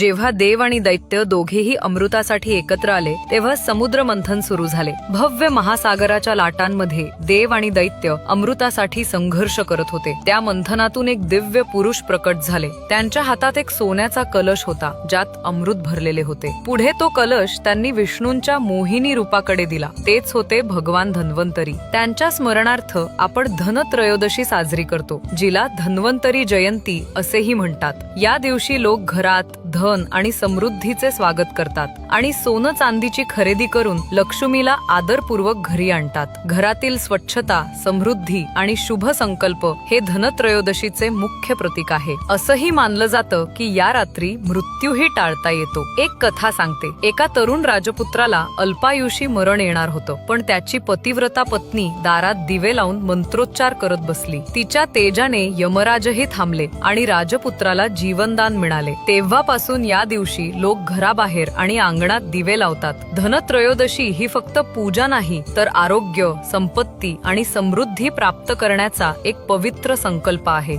जेव्हा देव आणि दैत्य दोघेही अमृतासाठी एकत्र आले तेव्हा समुद्र मंथन सुरू झाले. भव्य महासागराच्या लाटांमध्ये देव आणि दैत्य अमृतासाठी संघर्ष करत होते. त्या मंथनातून एक दिव्य पुरुष प्रकट झाले. त्यांच्या हातात एक सोन्याचा कलश होता ज्यात अमृत भरलेले होते. पुढे तो कलश त्यांनी विष्णूंच्या मोहिनी रूपाकडे दिला. तेच होते भगवान धन्वंतरी. त्यांच्या स्मरणार्थ आपण धनत्रयोदशी साजरी करतो जिला धन्वंतरी जयंती असेही म्हणतात. या दिवशी लोक घरात धन आणि समृद्धीचे स्वागत करतात आणि सोनं चांदीची खरेदी करून लक्ष्मीला आदरपूर्वक घरी आणतात. घरातील स्वच्छता समृद्धी आणि शुभ संकल्प हे धनत्रयोदशीचे मुख्य प्रतीक आहे. असंही मानलं जातं की या रात्री मृत्यूही टाळता येतो. एक कथा सांगते. एका तरुण राजपुत्राला अल्पायुषी मरण येणार होतं पण त्याची पतिव्रता पत्नी दारात दिवे लावून मंत्रोच्चार करत बसली. तिच्या तेजाने यमराजही थांबले आणि राजपुत्राला जीवनदान मिळाले. तेव्हापासून असून या दिवशी लोक घराबाहेर आणि अंगणात दिवे लावतात. धनत्रयोदशी ही फक्त पूजा नाही तर आरोग्य संपत्ती आणि समृद्धी प्राप्त करण्याचा एक पवित्र संकल्प आहे.